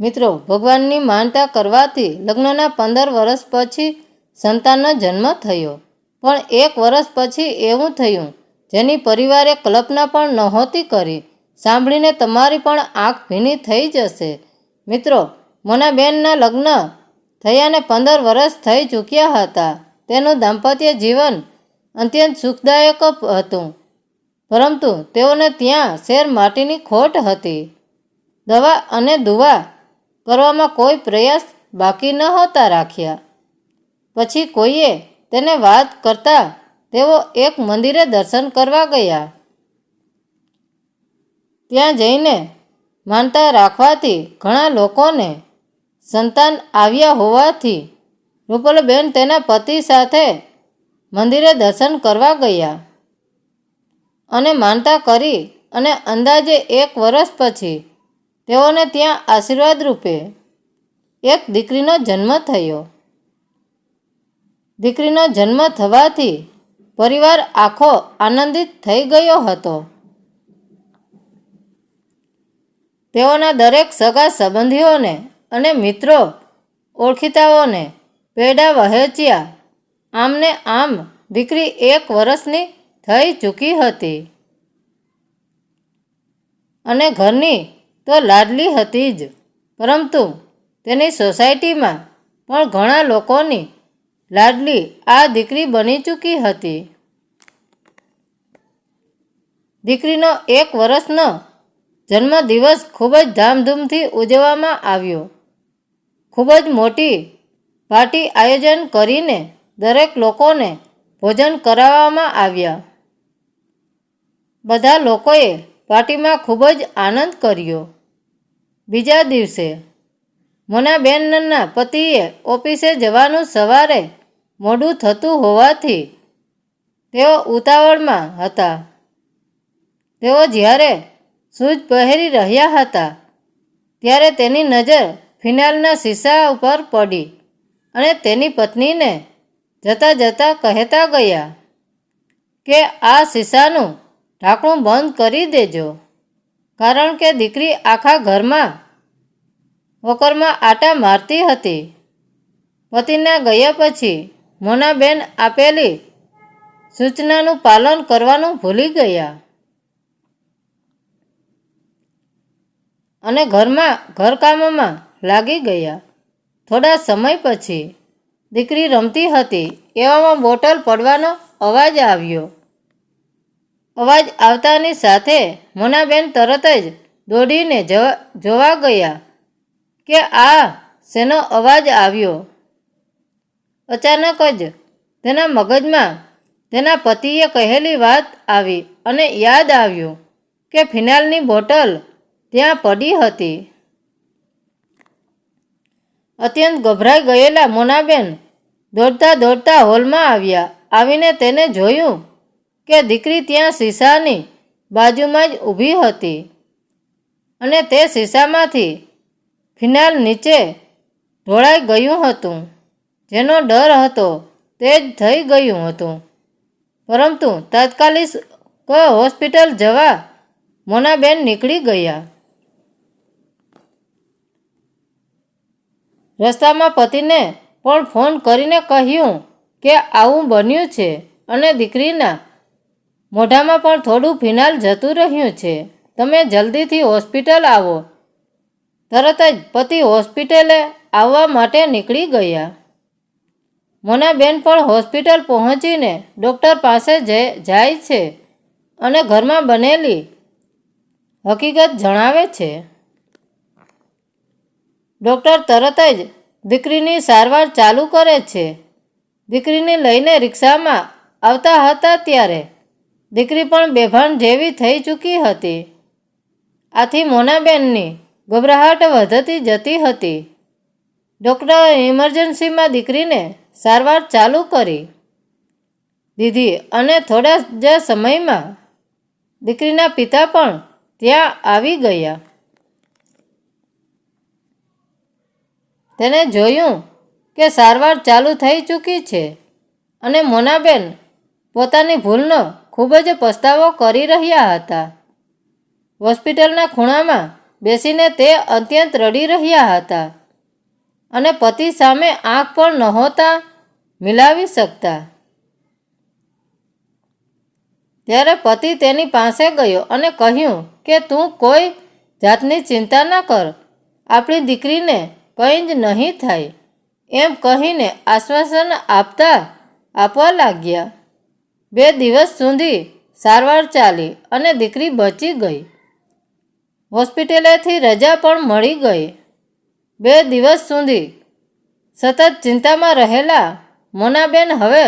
મિત્રો, ભગવાનની માનતા કરવાથી લગ્નના પંદર વર્ષ પછી સંતાનનો જન્મ થયો. પણ એક વર્ષ પછી એવું થયું, જેની પરિવારે કલ્પના પણ નહોતી કરી. સાંભળીને તમારી પણ આંખ ભીની થઈ જશે. મિત્રો, મોનાબેનના લગ્ન થયાને પંદર વર્ષ થઈ ચૂક્યા હતા. તેનું દાંપત્ય જીવન અત્યંત સુખદાયક હતું. પરંતુ તેઓને ત્યાં શેર માટીની ખોટ હતી. દવા અને દુવા કરવામાં કોઈ પ્રયાસ બાકી નહોતા રાખ્યા. પછી કોઈએ તેને વાત કરતા તેઓ એક મંદિરે દર્શન કરવા ગયા. ત્યાં જઈને માનતા રાખવાથી ઘણા લોકોને સંતાન આવ્યા હોવાથી રૂપલબેન તેના પતિ સાથે મંદિરે દર્શન કરવા ગયા. અને માનતા કરી અને અંદાજે એક વર્ષ પછી તેઓને ત્યાં આશીર્વાદ રૂપે એક દીકરીનો જન્મ થયો. દીકરીનો જન્મ થવાથી પરિવાર આખો આનંદિત થઈ ગયો હતો. તેઓના દરેક સગા સંબંધીઓને અને મિત્રો ઓળખીતાઓને પેડા વહેંચ્યા. આમને આમ દીકરી એક વર્ષની થઈ ચૂકી હતી. અને ઘરની તો લાડલી હતી જ. પરંતુ તેની સોસાયટીમાં પણ ઘણા લોકોની લાડલી આ દીકરી બની ચૂકી હતી. દીકરીનો એક વર્ષનો જન્મદિવસ ખૂબ જ ધામધૂમથી ઉજવવામાં આવ્યો. ખૂબ જ મોટી પાર્ટી આયોજન કરીને દરેક લોકોને ભોજન કરાવવામાં આવ્યા. બધા લોકોએ પાર્ટીમાં ખૂબ જ આનંદ કર્યો. બીજા દિવસે મોનાબેનના પતિએ ઓફિસે જવાનું સવારે મોડું થતું હોવાથી તેઓ ઉતાવળમાં હતા. તેઓ જ્યારે શૂઝ પહેરી રહ્યા હતા, ત્યારે તેની નજર ફિનાલના શીશા ઉપર પડી અને તેની પત્નીને જતા જતા કહેતા ગયા કે, આ શીશાનું ઢાંકણું બંધ કરી દેજો. કારણ કે દીકરી આખા ઘરમાં વકરમાં આટા મારતી હતી. પતિના ગયા પછી મોનાબેન આપેલી સૂચનાનું પાલન કરવાનું ભૂલી ગયા. અને ઘરમાં ઘરકામમાં લાગી ગયા. થોડા સમય પછી દીકરી રમતી હતી. એવામાં બોટલ પડવાનો અવાજ આવ્યો. અવાજ આવતાની સાથે મોનાબેન તરત જ દોડીને જોવા ગયા કે આ શેનો અવાજ આવ્યો. અચાનક જ તેના મગજમાં તેના પતિએ કહેલી વાત આવી અને યાદ આવ્યું કે ફિનાલની બોટલ ત્યાં પડી હતી. અત્યંત ગભરાઈ ગયેલા મોનાબેન દોડતા દોડતા હોલમાં આવ્યા. આવીને તેને જોયું કે દીકરી ત્યાં શીશાની બાજુમાં જ ઊભી હતી અને તે શીશામાંથી ફિનાલ નીચે ઢોળાઈ ગયું હતું. જેનો ડર હતો તે જ થઈ ગયું હતું. પરંતુ તાત્કાલિક હોસ્પિટલ જવા મોનાબેન નીકળી ગયા. રસ્તામાં પતિને પણ ફોન કરીને કહ્યું કે આવું બન્યું છે અને દીકરીના મોઢામાં પણ થોડું ફિનાલ જતું રહ્યું છે. તમે જલ્દીથી હોસ્પિટલ આવો. તરત જ પતિ હોસ્પિટલે આવવા માટે નીકળી ગયા. મોનાબેન પણ હોસ્પિટલ પહોંચીને ડૉક્ટર પાસે જાય છે અને ઘરમાં બનેલી હકીકત જણાવે છે. ડૉક્ટર તરત જ દીકરીની સારવાર ચાલુ કરે છે. દીકરીને લઈને રિક્ષામાં આવતા હતા ત્યારે દીકરી પણ બેભાન જેવી થઈ ચૂકી હતી. આથી મોનાબેનની ગભરાહટ વધતી જતી હતી. ડૉક્ટરે ઇમરજન્સીમાં દીકરીને સારવાર ચાલુ કરી. દીધી અને થોડા જ સમયમાં દીકરીના પિતા પણ ત્યાં આવી ગયા. તેને જોયું કે સારવાર ચાલુ થઈ ચૂકી છે અને મોનાબેન પોતાની ભૂલનો ખૂબ જ પસ્તાવો કરી રહ્યા હતા. હોસ્પિટલના ખૂણામાં બેસીને તે અત્યંત રડી રહ્યા હતા અને પતિ સામે આંખ પણ નહોતા મિલાવી શકતા. ત્યારે પતિ તેની પાસે ગયો અને કહ્યું કે, તું કોઈ જાતની ચિંતા ન કર. આપણી દીકરીને કંઈ જ નહીં થાય. એમ કહીને આશ્વાસન આપતા આપવા લાગ્યા. બે દિવસ સુધી સારવાર ચાલી અને દીકરી બચી ગઈ. હોસ્પિટલેથી રજા પણ મળી ગઈ. બે દિવસ સુધી સતત ચિંતામાં રહેલા મોનાબેન હવે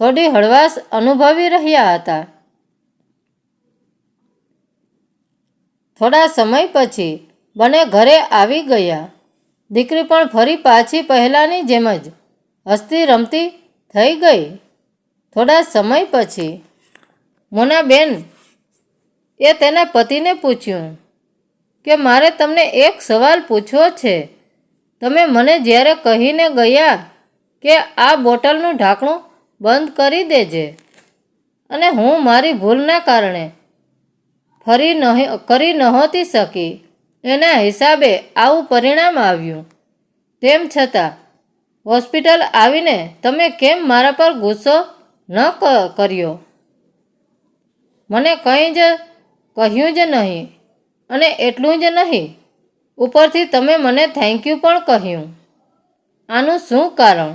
થોડી હળવાશ અનુભવી રહ્યા હતા. થોડા સમય પછી બંને ઘરે આવી ગયા. દીકરી પણ ફરી પાછી પહેલાંની જેમ જ હસતી રમતી થઈ ગઈ. થોડા સમય પછી મોનાબેન એ તેના પતિને પૂછ્યું કે મારે તમને એક સવાલ પૂછવો છે. તમે મને જ્યારે કહીને ગયા કે આ બોટલનું ઢાંકણું બંધ કરી દેજે અને હું મારી ભૂલના કારણે ફરી નહીં, કરી નહોતી શકી, એના હિસાબે આવું પરિણામ આવ્યું. તેમ છતાં હોસ્પિટલ આવીને તમે કેમ મારા પર ગુસ્સો ન કર્યો. મને કંઈ જ કહ્યું જ નહીં અને એટલું જ નહીં. ઉપરથી તમે મને થેન્ક યુ પણ કહ્યું. આનું શું કારણ?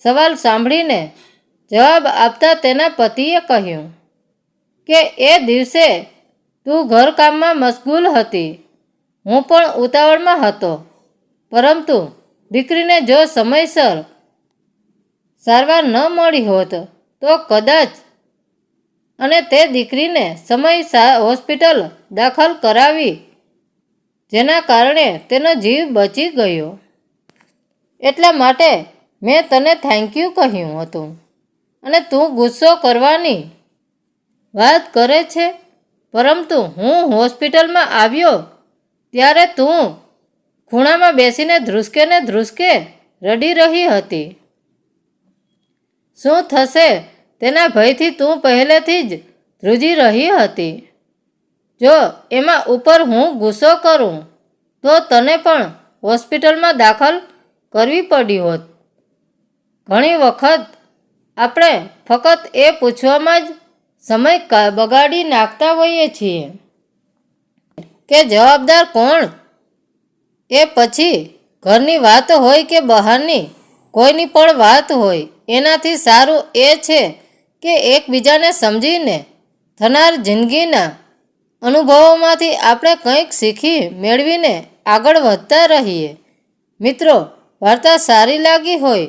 સવાલ સાંભળીને જવાબ આપતા તેના પતિએ કહ્યું કે, એ દિવસે તું ઘરકામમાં મશગુલ હતી. હું પણ ઉતાવળમાં હતો. પરંતુ દીકરીને જો સમયસર સારવાર ન મળી હોત તો કદાચ અને તે દીકરીને સમય હોસ્પિટલ દાખલ કરાવી, જેના કારણે તેનો જીવ બચી ગયો. એટલા માટે મેં તને થેન્ક યુ કહ્યું હતું. અને તું ગુસ્સો કરવાની વાત કરે છે? પરંતુ હું હોસ્પિટલમાં આવ્યો ત્યારે તું ખૂણામાં બેસીને ધ્રુસકે ને ધ્રુસકે રડી રહી હતી. શું થશે? તેના ભયથી તું પહેલેથી જ ધ્રુજી રહી હતી. જો એમાં ઉપર હું ગુસ્સો કરું, તો તને પણ હોસ્પિટલમાં દાખલ કરવી પડી હોત. ઘણી વખત આપણે ફક્ત એ પૂછવામાં જ સમય બગાડી નાખતા હોઈએ છીએ કે જવાબદાર કોણ? એ પછી ઘરની વાત હોય કે બહારની કોઈની પણ વાત હોય, એનાથી સારું એ છે કે એકબીજાને સમજીને થનાર જિંદગીના અનુભવોમાંથી આપણે કંઈક શીખી મેળવીને આગળ વધતા રહીએ. મિત્રો, વાર્તા સારી લાગી હોય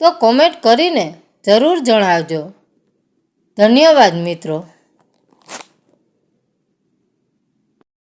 તો કોમેન્ટ કરીને જરૂર જણાવજો. ધન્યવાદ મિત્રો.